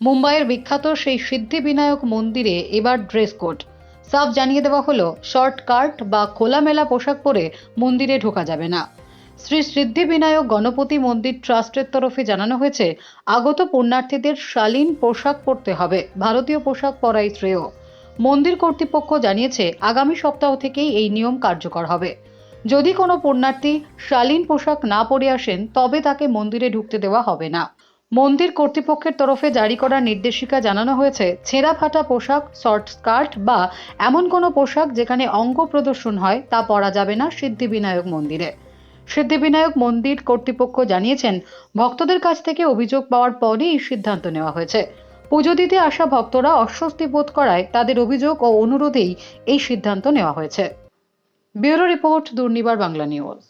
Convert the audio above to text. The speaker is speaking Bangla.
মুম্বাইয়ের বিখ্যাত সেই সিদ্ধিবিনায়ক মন্দিরে এবার ড্রেস কোড। সাফ জানিয়ে দেওয়া হলো, শর্ট কাট বা খোলামেলা পোশাক পরে মন্দিরে ঢোকা যাবে না। শ্রী সিদ্ধিবিনায়ক গণপতি মন্দির ট্রাস্টের তরফে জানানো হয়েছে, আগত পুণ্যার্থীদের শালীন পোশাক পরতে হবে, ভারতীয় পোশাক পরাই শ্রেয়। মন্দির কর্তৃপক্ষ জানিয়েছে, আগামী সপ্তাহ থেকেই এই নিয়ম কার্যকর হবে। যদি কোনো পুণ্যার্থী শালীন পোশাক না পরে আসেন, তবে তাকে মন্দিরে ঢুকতে দেওয়া হবে না। মন্দির কর্তৃপক্ষের তরফে জারি করা নির্দেশিকা জানানো হয়েছে, ছেঁড়া ফাটা পোশাক, শর্ট স্কার্ট বা এমন কোনো পোশাক যেখানে অঙ্গ প্রদর্শন হয় তা পরা যাবে না সিদ্ধিবিনায়ক মন্দিরে। সিদ্ধিবিনায়ক মন্দির কর্তৃপক্ষ জানিয়েছেন, ভক্তদের কাছ থেকে অভিযোগ পাওয়ার পরই এই সিদ্ধান্ত নেওয়া হয়েছে। পুজো দিতে আসা ভক্তরা অস্বস্তি বোধ করায় তাদের অভিযোগ ও অনুরোধেই এই সিদ্ধান্ত নেওয়া হয়েছে। Bureau report, Durnibar Bangla news.